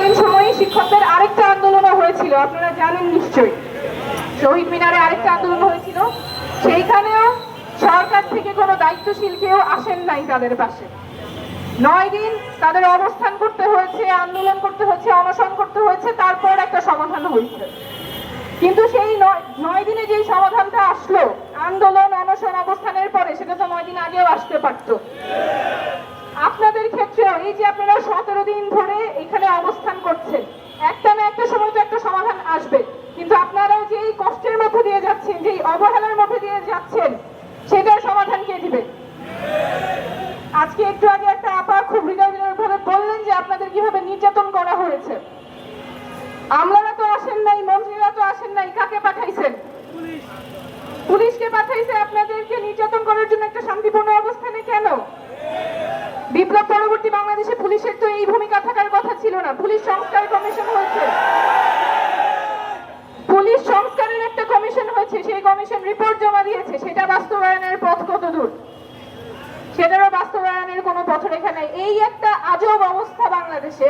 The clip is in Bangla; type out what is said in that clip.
তৎকালীন সময়ে শিক্ষকদের আরেকটা আন্দোলনও হয়েছিল, আপনারা জানেন নিশ্চয়ই। শহীদ মিনারে আরেকটা আন্দোলন হয়েছিল। সেইখানেও সরকার থেকে কোনো দায়িত্বশীল কেউ আসেন নাই তাদের পাশে। নয় দিন তাদের অবস্থান করতে হয়েছে, আন্দোলন করতে হয়েছে, অনশন করতে হয়েছে, তারপর একটা সমাধান হয়েছে। কিন্তু সেই নয় দিনে যেই সমাধানটা আসলো, আন্দোলন, অনশন, অবস্থানের পরে, সেটা তো নয় দিন আগেও আসতে পারতো। এই যে আপনারা সতেরো দিন ধরে এখানে অবস্থান করছেন একটা না একটা সময় তো একটা সমাধান আসবে। কিন্তু আপনারাও যে এই কষ্টের মধ্যে দিয়ে যাচ্ছেন যে এই অবহেলার মধ্যে দিয়ে যাচ্ছেন সেটার সমাধান কে দিবে? আজকে একটু আগে একটা আপা খুব হৃদয় বললেন যে আপনাদের কীভাবে নির্যাতন করা হয়েছে। আমলারা তো আসেন নাই মন্ত্রীরা তো আসেন নাই কাকে পাঠাইছেন? পুলিশকে পাঠাইছে আপনাদেরকে নির্যাতন করার জন্য একটা শান্তিপূর্ণ অবস্থানে কেন? বিপ্লব বাংলাদেশে পুলিশের তো এই ভূমিকা থাকার কথা ছিল না। পুলিশ সংস্কার কমিশন হয়েছে। পুলিশ সংস্কারের একটা কমিশন হয়েছে, সেই কমিশন রিপোর্ট জমা দিয়েছে। সেটা বাস্তবায়নের পথ কত দূর সেটারও বাস্তবায়নের কোনো পথরেখা নাই। এই একটা আজব অবস্থা বাংলাদেশে।